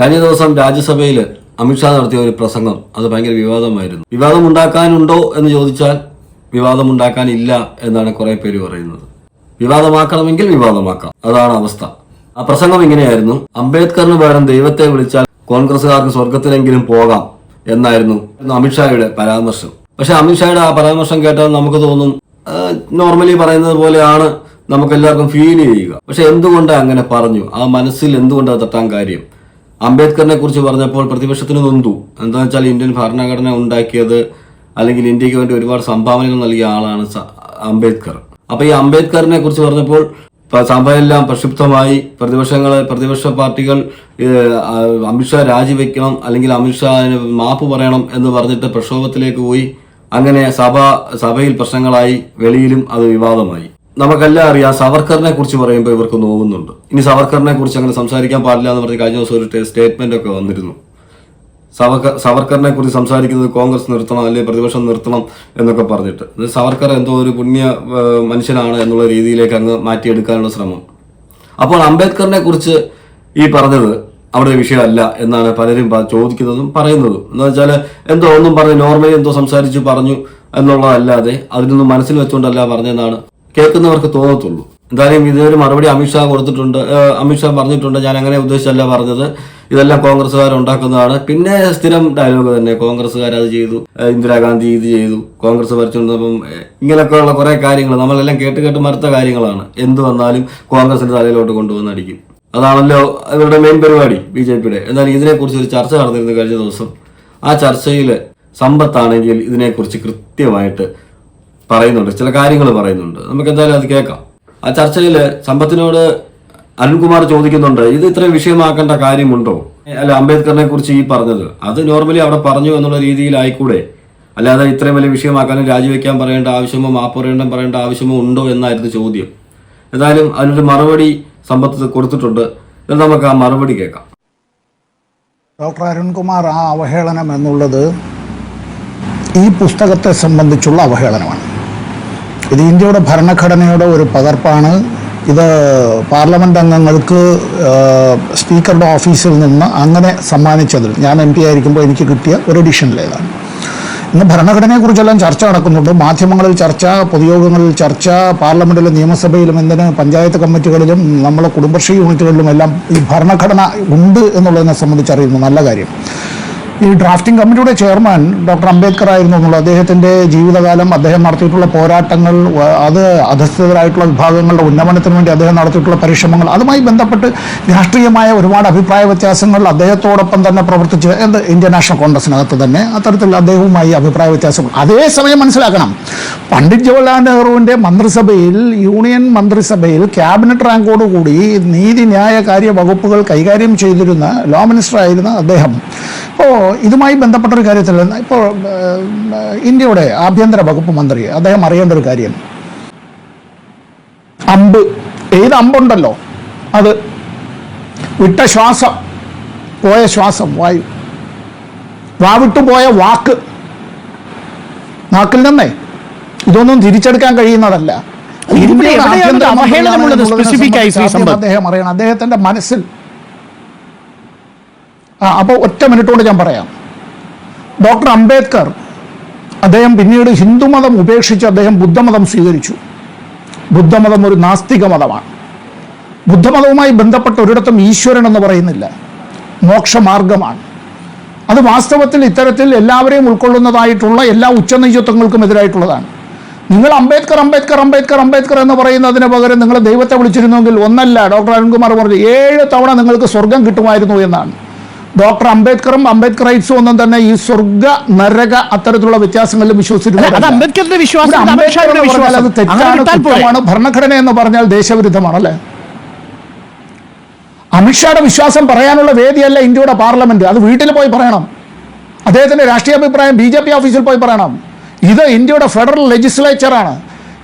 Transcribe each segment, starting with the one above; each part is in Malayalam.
കഴിഞ്ഞ ദിവസം രാജ്യസഭയിൽ അമിത്ഷാ നടത്തിയ ഒരു പ്രസംഗം അത് ഭയങ്കര വിവാദമായിരുന്നു. വിവാദം ഉണ്ടാക്കാനുണ്ടോ എന്ന് ചോദിച്ചാൽ വിവാദം ഉണ്ടാക്കാനില്ല എന്നാണ് കുറെ പേര് പറയുന്നത്. വിവാദമാക്കണമെങ്കിൽ വിവാദമാക്കാം. അതാണ് അവസ്ഥ. ആ പ്രസംഗം ഇങ്ങനെയായിരുന്നു. അംബേദ്കറിന് പകരം ദൈവത്തെ വിളിച്ചാൽ കോൺഗ്രസ്സുകാർക്ക് സ്വർഗത്തിലെങ്കിലും പോകാം എന്നായിരുന്നു അമിത്ഷായുടെ പരാമർശം. പക്ഷെ അമിത്ഷായുടെ ആ പരാമർശം കേട്ടാൽ നമുക്ക് തോന്നും നോർമലി പറയുന്നത് പോലെയാണ് നമുക്ക് എല്ലാവർക്കും ഫീൽ ചെയ്യുക. പക്ഷെ എന്തുകൊണ്ട് അങ്ങനെ പറഞ്ഞു? ആ മനസ്സിൽ എന്തുകൊണ്ട് തട്ടാൻ കാര്യം? അംബേദ്കറിനെ കുറിച്ച് പറഞ്ഞപ്പോൾ പ്രതിപക്ഷത്തിന് നൊന്തു. എന്താണെന്ന് വെച്ചാൽ ഇന്ത്യൻ ഭരണഘടന ഉണ്ടാക്കിയത് അല്ലെങ്കിൽ ഇന്ത്യയ്ക്ക് വേണ്ടി ഒരുപാട് സംഭാവനകൾ നൽകിയ ആളാണ് അംബേദ്കർ. അപ്പൊ ഈ അംബേദ്കറിനെ കുറിച്ച് പറഞ്ഞപ്പോൾ സഭയെല്ലാം പ്രക്ഷുബ്ധമായി. പ്രതിപക്ഷങ്ങളെ പ്രതിപക്ഷ പാർട്ടികൾ അമിത്ഷാ രാജിവെക്കണം അല്ലെങ്കിൽ അമിത്ഷാന് മാപ്പ് പറയണം എന്ന് പറഞ്ഞിട്ട് പ്രക്ഷോഭത്തിലേക്ക് പോയി. അങ്ങനെ സഭ സഭയിൽ പ്രശ്നങ്ങളായി. വെളിയിലും അത് വിവാദമായി. നമുക്കെല്ലാം അറിയാം സവർക്കറിനെ കുറിച്ച് പറയുമ്പോൾ ഇവർക്ക് നോവുന്നുണ്ട്. ഇനി സവർക്കറിനെ കുറിച്ച് അങ്ങനെ സംസാരിക്കാൻ പാടില്ല എന്ന് പറഞ്ഞ് കഴിഞ്ഞ ദിവസം ഒരു സ്റ്റേറ്റ്മെന്റ് ഒക്കെ വന്നിരുന്നു. സവർക്കർ സവർക്കറിനെ കുറിച്ച് സംസാരിക്കുന്നത് കോൺഗ്രസ് നിർത്തണം അല്ലെങ്കിൽ പ്രതിപക്ഷം നിർത്തണം എന്നൊക്കെ പറഞ്ഞിട്ട്. സവർക്കർ എന്തോ ഒരു പുണ്യ മനുഷ്യനാണ് എന്നുള്ള രീതിയിലേക്ക് അങ്ങ് മാറ്റിയെടുക്കാനുള്ള ശ്രമം. അപ്പോൾ അംബേദ്കറിനെ കുറിച്ച് ഈ പറഞ്ഞത് അവിടെ വിഷയമല്ല എന്നാണ് പലരും ചോദിക്കുന്നതും പറയുന്നതും. എന്ന് വെച്ചാൽ എന്തോ ഒന്നും പറഞ്ഞ് നോർമലി എന്തോ സംസാരിച്ചു പറഞ്ഞു എന്നുള്ളതല്ലാതെ അതിനൊന്നും മനസ്സിൽ വെച്ചുകൊണ്ടല്ല പറഞ്ഞതെന്നാണ് കേൾക്കുന്നവർക്ക് തോന്നത്തുള്ളൂ. എന്തായാലും ഇതൊരു മറുപടി അമിത്ഷാ കൊടുത്തിട്ടുണ്ട് അമിത്ഷാ പറഞ്ഞിട്ടുണ്ട് ഞാൻ അങ്ങനെ ഉദ്ദേശിച്ചല്ല പറഞ്ഞത്. ഇതെല്ലാം കോൺഗ്രസ്സുകാർ ഉണ്ടാക്കുന്നതാണ്. പിന്നെ സ്ഥിരം ഡയലോഗ് തന്നെ കോൺഗ്രസ്സുകാർ അത് ചെയ്തു ഇന്ദിരാഗാന്ധി ഇത് ചെയ്തു കോൺഗ്രസ് ഭരിച്ചുകൊണ്ടപ്പം ഏഹ് ഇങ്ങനെയൊക്കെയുള്ള കുറെ കാര്യങ്ങൾ നമ്മളെല്ലാം കേട്ട് കേട്ട് മറുത്ത കാര്യങ്ങളാണ്. എന്ത് വന്നാലും കോൺഗ്രസിന്റെ തലയിലോട്ട് കൊണ്ടുവന്നടിക്കും അതാണല്ലോ ഇവരുടെ മെയിൻ പരിപാടി ബി ജെ പിയുടെ. എന്നാൽ ഇതിനെക്കുറിച്ച് ഒരു ചർച്ച നടന്നിരുന്നു കഴിഞ്ഞ ദിവസം. ആ ചർച്ചയിൽ സമ്പത്താണെങ്കിൽ ഇതിനെക്കുറിച്ച് കൃത്യമായിട്ട് പറയുന്നുണ്ട് ചില കാര്യങ്ങൾ പറയുന്നുണ്ട്. നമുക്ക് എന്തായാലും അത് കേൾക്കാം. ആ ചർച്ചയിൽ സമ്പത്തിനോട് അരുൺകുമാർ ചോദിക്കുന്നുണ്ട് ഇത് ഇത്രയും വിഷയമാക്കേണ്ട കാര്യമുണ്ടോ? അല്ല അംബേദ്കറിനെ കുറിച്ച് ഈ പറഞ്ഞത്. അത് നോർമലി അവിടെ പറഞ്ഞു എന്നുള്ള രീതിയിലായിക്കൂടെ. അല്ലാതെ ഇത്രയും വലിയ വിഷയമാക്കാനും രാജിവെക്കാൻ പറയേണ്ട ആവശ്യമോ മാപ്പ് പറയേണ്ട പറയേണ്ട ആവശ്യമോ ഉണ്ടോ എന്നായിരുന്നു ചോദ്യം. എന്തായാലും അതിനൊരു മറുപടി സമ്പത്ത് കൊടുത്തിട്ടുണ്ട്. നമുക്ക് ആ മറുപടി കേൾക്കാം. ഡോക്ടർ അരുൺകുമാർ ആ അവഹേളനം എന്നുള്ളത് ഈ പുസ്തകത്തെ സംബന്ധിച്ചുള്ള അവഹേളനമാണ്. ഇത് ഇന്ത്യയുടെ ഭരണഘടനയുടെ ഒരു പകർപ്പാണ്. ഇത് പാർലമെന്റ് അംഗങ്ങൾക്ക് സ്പീക്കറുടെ ഓഫീസിൽ നിന്ന് അങ്ങനെ സമ്മാനിച്ചതിൽ ഞാൻ എം പി ആയിരിക്കുമ്പോൾ എനിക്ക് കിട്ടിയ ഒരു എഡിഷനിലേതാണ് ഇന്ന് ഭരണഘടനയെക്കുറിച്ചെല്ലാം ചർച്ച നടക്കുന്നുണ്ട്. മാധ്യമങ്ങളിൽ ചർച്ച പൊതുയോഗങ്ങളിൽ ചർച്ച പാർലമെന്റിലും നിയമസഭയിലും എന്തിന് പഞ്ചായത്ത് കമ്മിറ്റികളിലും നമ്മളെ കുടുംബശ്രീ യൂണിറ്റുകളിലും എല്ലാം ഈ ഭരണഘടന ഉണ്ട് എന്നുള്ളതിനെ സംബന്ധിച്ച് അറിയുന്നു നല്ല കാര്യം. ഈ ഡ്രാഫ്റ്റിംഗ് കമ്മിറ്റിയുടെ ചെയർമാൻ ഡോക്ടർ അംബേദ്കർ ആയിരുന്നു എന്നുള്ളത്. അദ്ദേഹത്തിന്റെ ജീവിതകാലം അദ്ദേഹം നടത്തിയിട്ടുള്ള പോരാട്ടങ്ങൾ അത് അധസ്ഥിതരായിട്ടുള്ള വിഭാഗങ്ങളുടെ ഉന്നമനത്തിന് വേണ്ടി അദ്ദേഹം നടത്തിയിട്ടുള്ള പരിശ്രമങ്ങൾ അതുമായി ബന്ധപ്പെട്ട് രാഷ്ട്രീയമായ ഒരുപാട് അഭിപ്രായ വ്യത്യാസങ്ങൾ അദ്ദേഹത്തോടൊപ്പം തന്നെ പ്രവർത്തിച്ച് എന്ത്? ഇന്ത്യൻ നാഷണൽ കോൺഗ്രസിനകത്ത് തന്നെ അത്തരത്തിൽ അദ്ദേഹവുമായി അഭിപ്രായ വ്യത്യാസങ്ങൾ. അതേസമയം മനസ്സിലാക്കണം. പണ്ഡിറ്റ് ജവഹർലാൽ നെഹ്റുവിന്റെ മന്ത്രിസഭയിൽ യൂണിയൻ മന്ത്രിസഭയിൽ ക്യാബിനറ്റ് റാങ്കോടുകൂടി നീതി ന്യായ കാര്യ വകുപ്പുകൾ കൈകാര്യം ചെയ്തിരുന്ന ലോ മിനിസ്റ്റർ ആയിരുന്ന അദ്ദേഹം. ഇപ്പോൾ ഇതുമായി ബന്ധപ്പെട്ട ഒരു കാര്യത്തിൽ ഇപ്പോൾ ഇന്ത്യയുടെ ആഭ്യന്തര വകുപ്പ് മന്ത്രി അദ്ദേഹം അറിയേണ്ട ഒരു കാര്യം. അമ്പ് ഏത് അമ്പുണ്ടല്ലോ? അത് വിട്ട ശ്വാസം പോയ ശ്വാസം വായു. വാവിട്ടു പോയ വാക്ക്. നാക്കിൽ നിന്നേ. ഇതൊന്നും തിരിച്ചെടുക്കാൻ കഴിയുന്നതല്ല. അദ്ദേഹം അറിയണം. അദ്ദേഹത്തിന്റെ മനസ്സിൽ ആ അപ്പോൾ ഒറ്റ മിനിറ്റ് കൊണ്ട് ഞാൻ പറയാം. ഡോക്ടർ അംബേദ്കർ അദ്ദേഹം പിന്നീട് ഹിന്ദുമതം ഉപേക്ഷിച്ച് അദ്ദേഹം ബുദ്ധമതം സ്വീകരിച്ചു. ബുദ്ധമതം ഒരു നാസ്തിക മതമാണ്. ബുദ്ധമതവുമായി ബന്ധപ്പെട്ട ഒരിടത്തും ഈശ്വരൻ എന്ന് പറയുന്നില്ല. മോക്ഷമാർഗമാണ്. അത് വാസ്തവത്തിൽ ഇത്തരത്തിൽ എല്ലാവരെയും ഉൾക്കൊള്ളുന്നതായിട്ടുള്ള എല്ലാ ഉച്ചനീചത്വങ്ങൾക്കും എതിരായിട്ടുള്ളതാണ്. നിങ്ങൾ അംബേദ്കർ അംബേദ്കർ അംബേദ്കർ അംബേദ്കർ എന്ന് പറയുന്നതിന് പകരം നിങ്ങൾ ദൈവത്തെ വിളിച്ചിരുന്നെങ്കിൽ ഒന്നല്ല ഡോക്ടർ അരുൺകുമാർ പറഞ്ഞു ഏഴ് തവണ നിങ്ങൾക്ക് സ്വർഗം കിട്ടുമായിരുന്നു എന്നാണ്. ഡോക്ടർ അംബേദ്കറും അംബേദ്കറൈറ്റ്സും ഒന്നും തന്നെ ഈ സ്വർഗ നരക അത്തരത്തിലുള്ള വ്യത്യാസങ്ങളിൽ വിശ്വസിച്ചിരുന്നു ഭരണഘടന എന്ന് പറഞ്ഞാൽ ദേശവിരുദ്ധമാണ് അല്ലേ അമിത്ഷായുടെ വിശ്വാസം പറയാനുള്ള വേദിയല്ല ഇന്ത്യയുടെ പാർലമെന്റ്. അത് വീട്ടിൽ പോയി പറയണം. അദ്ദേഹത്തിന്റെ രാഷ്ട്രീയ അഭിപ്രായം ബി ജെ പി ഓഫീസിൽ പോയി പറയണം. ഇത് ഇന്ത്യയുടെ ഫെഡറൽ ലെജിസ്ലേച്ചറാണ്.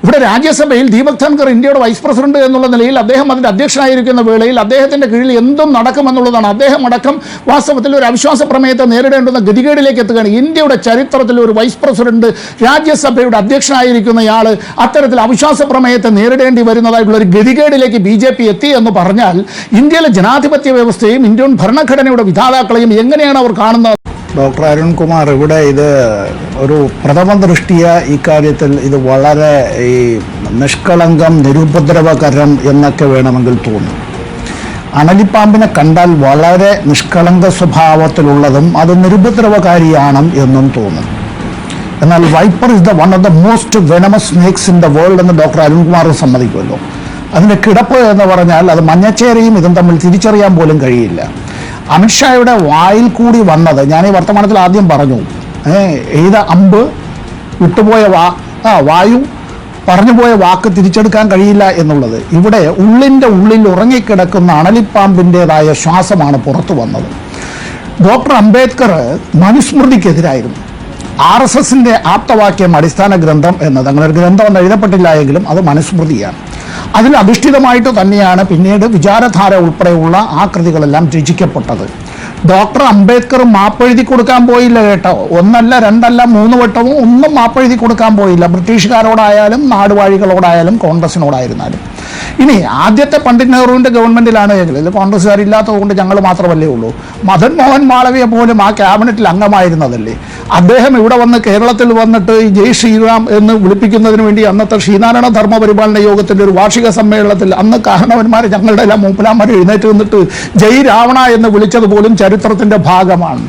ഇവിടെ രാജ്യസഭയിൽ ദീപക് ധൻകർ ഇന്ത്യയുടെ വൈസ് പ്രസിഡന്റ് എന്നുള്ള നിലയിൽ അദ്ദേഹം അതിന്റെ അധ്യക്ഷനായിരിക്കുന്ന വേളയിൽ അദ്ദേഹത്തിന്റെ കീഴിൽ എന്തും നടക്കുമെന്നുള്ളതാണ്. അദ്ദേഹം അടക്കം വാസ്തവത്തിൽ ഒരു അവിശ്വാസ പ്രമേയത്തെ നേരിടേണ്ടുന്ന ഗതികേടിലേക്ക് എത്തുകയാണ്. ഇന്ത്യയുടെ ചരിത്രത്തിൽ ഒരു വൈസ് പ്രസിഡന്റ് രാജ്യസഭയുടെ അധ്യക്ഷനായിരിക്കുന്നയാൾ അത്തരത്തിൽ അവിശ്വാസ പ്രമേയത്തെ നേരിടേണ്ടി വരുന്നതായിട്ടുള്ള ഒരു ഗതികേടിലേക്ക് ബി ജെ പി എത്തി എന്ന് പറഞ്ഞാൽ ഇന്ത്യയിലെ ജനാധിപത്യ വ്യവസ്ഥയും ഇന്ത്യൻ ഭരണഘടനയുടെ വിധാതാക്കളെയും എങ്ങനെയാണ് അവർ കാണുന്നത്? ഡോക്ടർ അരുൺകുമാർ ഇവിടെ ഇത് ഒരു പ്രഥമ ദൃഷ്ടിയ ഇക്കാര്യത്തിൽ ഇത് വളരെ ഈ നിഷ്കളങ്കം നിരുപദ്രവകരം എന്നൊക്കെ വേണമെങ്കിൽ തോന്നും. അണലിപ്പാമ്പിനെ കണ്ടാൽ വളരെ നിഷ്കളങ്ക സ്വഭാവത്തിലുള്ളതും അത് നിരുപദ്രവകാരിയാണ് എന്നും തോന്നും. എന്നാൽ viper is the one of the most venomous snakes in the world എന്ന് ഡോക്ടർ അരുൺകുമാർ സമ്മതിക്കുമല്ലോ. അതിന്റെ കിടപ്പ് എന്ന് പറഞ്ഞാൽ അത് മഞ്ഞച്ചേരയും ഇതും തമ്മിൽ തിരിച്ചറിയാൻ പോലും കഴിയില്ല. അമിത്ഷായുടെ വായിൽ കൂടി വന്നത് ഞാൻ ഈ വർത്തമാനത്തിൽ ആദ്യം പറഞ്ഞു ഏത് അമ്പ് വിട്ടുപോയ വാ ആ വായു പറഞ്ഞുപോയ വാക്ക് തിരിച്ചെടുക്കാൻ കഴിയില്ല എന്നുള്ളത്. ഇവിടെ ഉള്ളിന്റെ ഉള്ളിൽ ഉറങ്ങിക്കിടക്കുന്ന അണലിപ്പാമ്പിന്റെതായ ശ്വാസമാണ് പുറത്തു വന്നത്. ഡോക്ടർ അംബേദ്കർ മനുസ്മൃതിക്കെതിരായിരുന്നു. ആർ എസ് എസിന്റെ ആപ്തവാക്യം അടിസ്ഥാന ഗ്രന്ഥം എന്നത് അങ്ങനെ ഒരു ഗ്രന്ഥം ഒന്നും എഴുതപ്പെട്ടില്ല എങ്കിലും അത് മനുസ്മൃതിയാണ്. അതിൽ അധിഷ്ഠിതമായിട്ട് തന്നെയാണ് പിന്നീട് വിചാരധാര ഉൾപ്പെടെയുള്ള ആ കൃതികളെല്ലാം രചിക്കപ്പെട്ടത്. ഡോക്ടർ അംബേദ്കർ മാപ്പെഴുതി കൊടുക്കാൻ പോയില്ല കേട്ടോ. ഒന്നല്ല രണ്ടല്ല മൂന്ന് വട്ടവും ഒന്നും മാപ്പെഴുതി കൊടുക്കാൻ പോയില്ല. ബ്രിട്ടീഷുകാരോടായാലും നാടുവാഴികളോടായാലും കോൺഗ്രസിനോടായിരുന്നാലും. ഇനി ആദ്യത്തെ പണ്ഡിറ്റ് നെഹ്റുവിന്റെ ഗവൺമെന്റിലാണ് എങ്കിൽ ഇത് കോൺഗ്രസ്സുകാരില്ലാത്തത് കൊണ്ട് ഞങ്ങൾ മാത്രമല്ലേ ഉള്ളൂ. മദൻ മോഹൻ മാളവിയെ പോലും ആ ക്യാബിനറ്റിൽ അംഗമായിരുന്നതല്ലേ? അദ്ദേഹം ഇവിടെ വന്ന് കേരളത്തിൽ വന്നിട്ട് ജയ് ശ്രീറാം എന്ന് വിളിപ്പിക്കുന്നതിന് വേണ്ടി അന്നത്തെ ശ്രീനാരായണ ധർമ്മ പരിപാലന യോഗത്തിന്റെ ഒരു വാർഷിക സമ്മേളനത്തിൽ അന്ന് കാരണവന്മാർ ഞങ്ങളുടെ എല്ലാം മൂപ്പലാന്മാർ എഴുന്നേറ്റ് നിന്നിട്ട് ജയ് രാവണ എന്ന് വിളിച്ചത് പോലും ചരിത്രത്തിന്റെ ഭാഗമാണ്.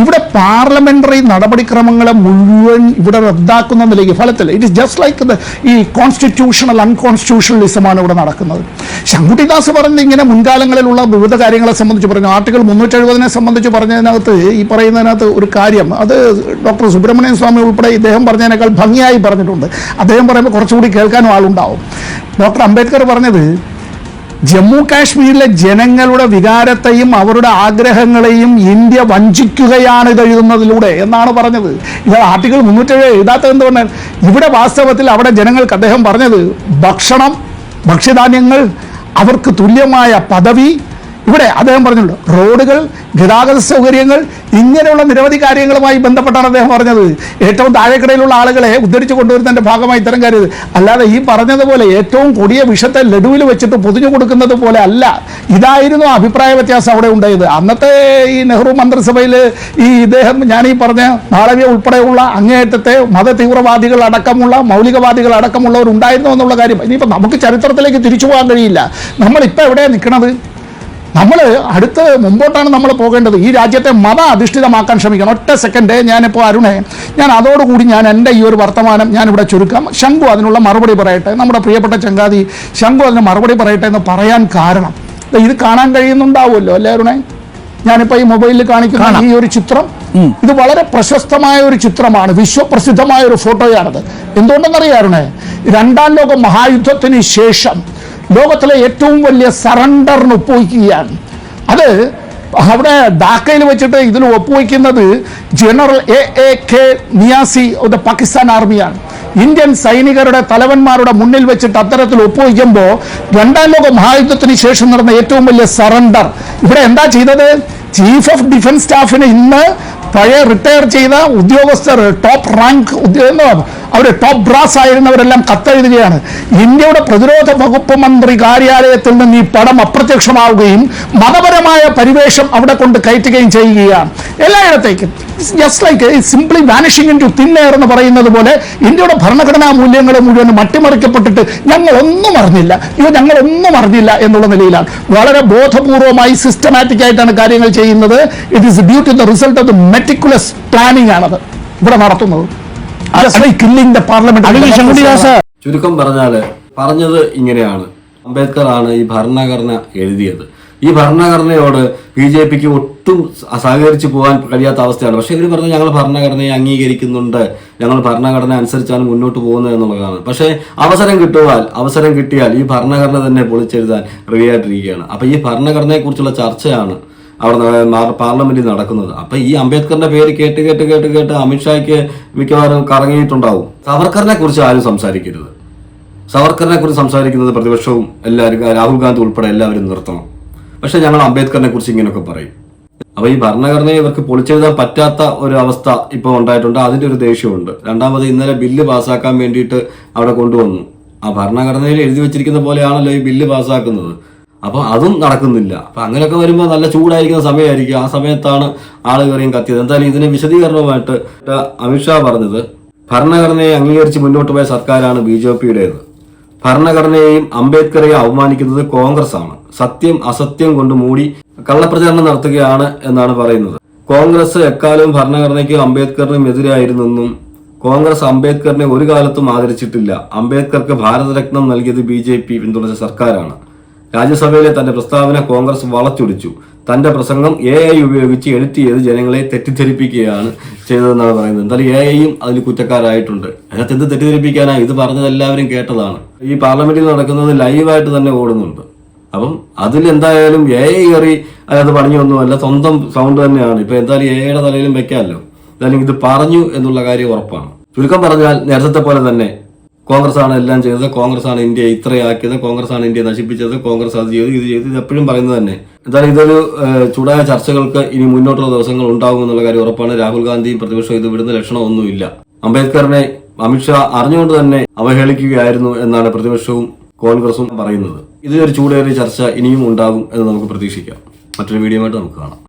ഇവിടെ പാർലമെന്ററി നടപടിക്രമങ്ങളെ മുഴുവൻ ഇവിടെ റദ്ദാക്കുന്ന നിലയ്ക്ക് ഫലത്തിൽ ഇറ്റ് ഇസ് ജസ്റ്റ് ലൈക്ക് ഈ കോൺസ്റ്റിറ്റ്യൂഷണൽ അൺകോൺസ്റ്റിറ്റ്യൂഷണലിസമാണ് ഇവിടെ നടക്കുന്നത്. ശങ്കുട്ടിദാസ് പറഞ്ഞത് ഇങ്ങനെ മുൻകാലങ്ങളിലുള്ള വിവിധ കാര്യങ്ങളെ സംബന്ധിച്ച് പറഞ്ഞു. ആർട്ടിക്കിൾ മുന്നൂറ്റി എഴുപതിനെ സംബന്ധിച്ച് പറഞ്ഞതിനകത്ത് ഈ പറയുന്നതിനകത്ത് ഒരു കാര്യം. അത് ഡോക്ടർ സുബ്രഹ്മണ്യൻ സ്വാമി ഉൾപ്പെടെ ഇദ്ദേഹം പറഞ്ഞതിനേക്കാൾ ഭംഗിയായി പറഞ്ഞിട്ടുണ്ട്. അദ്ദേഹം പറയുമ്പോൾ കുറച്ചുകൂടി കേൾക്കാനും ആളുണ്ടാവും. ഡോക്ടർ അംബേദ്കർ പറഞ്ഞത് ജമ്മു കാശ്മീരിലെ ജനങ്ങളുടെ വികാരത്തെയും അവരുടെ ആഗ്രഹങ്ങളെയും ഇന്ത്യ വഞ്ചിക്കുകയാണ് ഇത് എഴുതുന്നതിലൂടെ എന്നാണ് പറഞ്ഞത്. ഇത് ആർട്ടിക്കിൾ മുന്നൂറ്റേഴ് എഴുതാത്തത് എന്തുകൊണ്ടാണ് ഇവിടെ വാസ്തവത്തിൽ അവിടെ ജനങ്ങൾക്ക് അദ്ദേഹം പറഞ്ഞത് ഭക്ഷണം ഭക്ഷ്യധാന്യങ്ങൾ അവർക്ക് തുല്യമായ പദവി ഇവിടെ അദ്ദേഹം പറഞ്ഞല്ലോ റോഡുകൾ ഗതാഗത സൗകര്യങ്ങൾ ഇങ്ങനെയുള്ള നിരവധി കാര്യങ്ങളുമായി ബന്ധപ്പെട്ടാണ് അദ്ദേഹം പറഞ്ഞത്. ഏറ്റവും താഴെക്കിടയിലുള്ള ആളുകളെ ഉദ്ധരിച്ചു കൊണ്ടുവരുന്നതിന്റെ ഭാഗമായി ഇത്തരം കാര്യം അല്ലാതെ ഈ പറഞ്ഞതുപോലെ ഏറ്റവും കൊടിയ വിഷത്തെ ലഡുവിൽ വെച്ചിട്ട് പൊതിഞ്ഞു കൊടുക്കുന്നത് പോലെ അല്ല. ഇതായിരുന്നു അഭിപ്രായ വ്യത്യാസം അവിടെ ഉണ്ടായത്. അന്നത്തെ ഈ നെഹ്റു മന്ത്രിസഭയിൽ ഈ ഇദ്ദേഹം ഞാൻ ഈ പറഞ്ഞ നാളവ്യ ഉൾപ്പെടെയുള്ള അങ്ങേയറ്റത്തെ മത തീവ്രവാദികൾ അടക്കമുള്ള മൗലികവാദികൾ അടക്കമുള്ളവർ ഉണ്ടായിരുന്നു എന്നുള്ള കാര്യം. ഇനിയിപ്പോൾ നമുക്ക് ചരിത്രത്തിലേക്ക് തിരിച്ചു പോകാൻ കഴിയില്ല. നമ്മളിപ്പോൾ എവിടെയാണ് നിൽക്കുന്നത് നമ്മൾ അടുത്ത് മുമ്പോട്ടാണ് നമ്മൾ പോകേണ്ടത്. ഈ രാജ്യത്തെ മത അധിഷ്ഠിതമാക്കാൻ ശ്രമിക്കണം. ഒറ്റ സെക്കൻഡ് ഞാനിപ്പോൾ അരുണെ ഞാൻ അതോടുകൂടി ഞാൻ എന്റെ ഈ ഒരു വർത്തമാനം ഞാനിവിടെ ചുരുക്കാം. ശംഖു അതിനുള്ള മറുപടി പറയട്ടെ. നമ്മുടെ പ്രിയപ്പെട്ട ചങ്കാതി ശംഖു അതിന് മറുപടി പറയട്ടെ എന്ന് പറയാൻ കാരണം. ഇത് കാണാൻ കഴിയുന്നുണ്ടാവുമല്ലോ അല്ലേ അരുണെ? ഞാനിപ്പോൾ ഈ മൊബൈലിൽ കാണിക്കുന്ന ഈ ഒരു ചിത്രം ഇത് വളരെ പ്രശസ്തമായ ഒരു ചിത്രമാണ്. വിശ്വപ്രസിദ്ധമായ ഒരു ഫോട്ടോയാണത്. എന്തുകൊണ്ടെന്നറിയാറുണേ രണ്ടാം ലോക മഹായുദ്ധത്തിന് ശേഷം ലോകത്തിലെ ഏറ്റവും വലിയ സറണ്ടറിന് ഒപ്പുവയ്ക്കുകയാണ്. അത് അവിടെ ധാക്കയിൽ വെച്ചിട്ട് ഇതിൽ ഒപ്പുവയ്ക്കുന്നത് general A A K Niazi of the Pakistan ആർമിയാണ്. Indian സൈനികരുടെ തലവന്മാരുടെ മുന്നിൽ വെച്ചിട്ട് അത്തരത്തിൽ ഒപ്പുവയ്ക്കുമ്പോൾ രണ്ടാം ലോക മഹായുദ്ധത്തിന് ശേഷം നടന്ന ഏറ്റവും വലിയ സറണ്ടർ. ഇവിടെ എന്താ ചെയ്തത്? ചീഫ് ഓഫ് ഡിഫൻസ് സ്റ്റാഫിന് ഇന്ന് പഴയ റിട്ടയർ ചെയ്ത ഉദ്യോഗസ്ഥർ ടോപ്പ് റാങ്ക് അവർ ടോപ്പ് ബ്രാസ് ആയിരുന്നവരെല്ലാം കത്തെഴുതുകയാണ്. ഇന്ത്യയുടെ പ്രതിരോധ വകുപ്പ് മന്ത്രി കാര്യാലയത്തിൽ നിന്ന് ഈ പടം അപ്രത്യക്ഷമാവുകയും മതപരമായ പരിവേഷം അവിടെ കൊണ്ട് കയറ്റുകയും ചെയ്യുകയാണ്. എല്ലായിടത്തേക്കും. Just like simply vanishing into thin air എന്ന് പറയുന്നത് പോലെ ഇന്ത്യയുടെ ഭരണഘടനാ മൂല്യങ്ങൾ മുഴുവൻ മട്ടിമറിക്കപ്പെട്ടിട്ട് ഞങ്ങൾ ഒന്നും അറിഞ്ഞില്ല. ഇവ ഞങ്ങൾ ഒന്നും അറിഞ്ഞില്ല എന്നുള്ള നിലയിലാണ്. വളരെ ബോധപൂർവമായി സിസ്റ്റമാറ്റിക് ആയിട്ടാണ് കാര്യങ്ങൾ ചെയ്യുന്നത്. It is due to the result of the meticulous planning ആണത്. ഇവിടെ നടത്തുന്നത്. ചുരുക്കം പറഞ്ഞാൽ പറഞ്ഞത് ഇങ്ങനെയാണ്. അംബേദ്കർ ആണ് ഈ ഭരണഘടന എഴുതിയത്. ഈ ഭരണഘടനയോട് ബി ജെ പിക്ക് ഒട്ടും സഹകരിച്ചു പോകാൻ കഴിയാത്ത അവസ്ഥയാണ്. പക്ഷെ ഇവർ പറഞ്ഞു ഞങ്ങൾ ഭരണഘടനയെ അംഗീകരിക്കുന്നുണ്ട്. ഞങ്ങൾ ഭരണഘടന അനുസരിച്ചാണ് മുന്നോട്ട് പോകുന്നത് എന്നുള്ളതാണ്. പക്ഷേ അവസരം കിട്ടുവാൻ അവസരം കിട്ടിയാൽ ഈ ഭരണഘടന തന്നെ പൊളിച്ചെഴുതാൻ റെഡിയായിട്ടിരിക്കുകയാണ് അപ്പൊ ഈ ഭരണഘടനയെക്കുറിച്ചുള്ള ചർച്ചയാണ് അവിടെ പാർലമെന്റിൽ നടക്കുന്നത്. അപ്പൊ ഈ അംബേദ്കറിന്റെ പേര് കേട്ട് കേട്ട് കേട്ട് കേട്ട് അമിത്ഷായ്ക്ക് മിക്കവാറും കറങ്ങിയിട്ടുണ്ടാവും. സവർക്കറിനെ കുറിച്ച് ആരും സംസാരിക്കരുത്. സവർക്കറിനെ കുറിച്ച് സംസാരിക്കുന്നത് പ്രതിപക്ഷവും എല്ലാവരും രാഹുൽ ഗാന്ധി ഉൾപ്പെടെ എല്ലാവരും നിർത്തണം. പക്ഷെ ഞങ്ങൾ അംബേദ്കറിനെ കുറിച്ച് ഇങ്ങനെയൊക്കെ പറയും. അപ്പൊ ഈ ഭരണഘടനയെ ഇവർക്ക് പൊളിച്ചെഴുതാൻ പറ്റാത്ത ഒരു അവസ്ഥ ഇപ്പോൾ ഉണ്ടായിട്ടുണ്ട്. അതിന്റെ ഒരു ദേഷ്യമുണ്ട്. രണ്ടാമത് ഇന്നലെ ബില്ല് പാസ്സാക്കാൻ വേണ്ടിയിട്ട് അവിടെ കൊണ്ടുവന്നു. ആ ഭരണഘടനയിൽ എഴുതി വെച്ചിരിക്കുന്ന പോലെയാണല്ലോ ഈ ബില്ല് പാസ്സാക്കുന്നത് അപ്പൊ അതും നടക്കുന്നില്ല. അപ്പൊ അങ്ങനെയൊക്കെ വരുമ്പോൾ നല്ല ചൂടായിരിക്കുന്ന സമയമായിരിക്കും. ആ സമയത്താണ് ആൾ കത്തിയത്. എന്തായാലും ഇതിന് വിശദീകരണവുമായിട്ട് അമിത്ഷാ പറഞ്ഞത് ഭരണഘടനയെ അംഗീകരിച്ച് മുന്നോട്ട് പോയ സർക്കാരാണ് ബി ജെ പിയുടേത്. ഭരണഘടനയെയും അംബേദ്കറെയും അവമാനിക്കുന്നത് കോൺഗ്രസ് ആണ് സത്യം അസത്യം കൊണ്ട് മൂടി കള്ളപ്രചാരണം നടത്തുകയാണ് എന്നാണ് പറയുന്നത്. കോൺഗ്രസ് എക്കാലവും ഭരണഘടനയ്ക്കും അംബേദ്കറിനും എതിരായിരുന്നെന്നും കോൺഗ്രസ് അംബേദ്കറിനെ ഒരു കാലത്തും ആദരിച്ചിട്ടില്ല. അംബേദ്കർക്ക് ഭാരതരത്നം നൽകിയത് ബി ജെ പി പിന്തുണച്ച സർക്കാരാണ്. രാജ്യസഭയിലെ തന്റെ പ്രസ്താവന കോൺഗ്രസ് വളച്ചൊടിച്ചു. തന്റെ പ്രസംഗം എ ഐ ഉപയോഗിച്ച് എഡിറ്റ് ചെയ്ത് ജനങ്ങളെ തെറ്റിദ്ധരിപ്പിക്കുകയാണ് ചെയ്തതെന്നാണ് പറയുന്നത്. എന്തായാലും എ ഐയും അതിൽ കുറ്റക്കാരായിട്ടുണ്ട്. അതിനകത്ത് എന്ത് തെറ്റിദ്ധരിപ്പിക്കാനാണ് ഇത് പറഞ്ഞത് എല്ലാവരും കേട്ടതാണ്. ഈ പാർലമെന്റിൽ നടക്കുന്നത് ലൈവായിട്ട് തന്നെ ഓടുന്നുണ്ട്. അപ്പം അതിൽ എന്തായാലും എ ഐ കയറി അതിനകത്ത് പണിയൊന്നുമല്ല സ്വന്തം സൗണ്ട് തന്നെയാണ്. ഇപ്പൊ എന്തായാലും എ ഐയുടെ തലയിലും വെക്കാമല്ലോ. എന്തായാലും ഇത് പറഞ്ഞു എന്നുള്ള കാര്യം ഉറപ്പാണ്. ചുരുക്കം പറഞ്ഞാൽ നേരത്തെ പോലെ തന്നെ കോൺഗ്രസ് ആണ് എല്ലാം ചെയ്തത് കോൺഗ്രസ് ആണ് ഇന്ത്യ ഇത്രയാക്കിയത് കോൺഗ്രസ് ആണ് ഇന്ത്യ നശിപ്പിച്ചത് കോൺഗ്രസ് അത് ചെയ്തു ഇത് ചെയ്തു ഇത് എപ്പോഴും പറയുന്നത് തന്നെ. എന്തായാലും ഇതൊരു ചൂടായ ചർച്ചകൾക്ക് ഇനി മുന്നോട്ടുള്ള ദിവസങ്ങൾ ഉണ്ടാകും എന്നുള്ള കാര്യം ഉറപ്പാണ്. രാഹുൽ ഗാന്ധിയും പ്രതിപക്ഷം ഇത് വിടുന്ന ലക്ഷണമൊന്നുമില്ല. അംബേദ്കറിനെ അമിത്ഷാ അറിഞ്ഞുകൊണ്ട് തന്നെ അവഹേളിക്കുകയായിരുന്നു എന്നാണ് പ്രതിപക്ഷവും കോൺഗ്രസും പറയുന്നത്. ഇതിനൊരു ചൂടേറിയ ചർച്ച ഇനിയും ഉണ്ടാകും എന്ന് നമുക്ക് പ്രതീക്ഷിക്കാം. മറ്റൊരു വീഡിയോ നമുക്ക് കാണാം.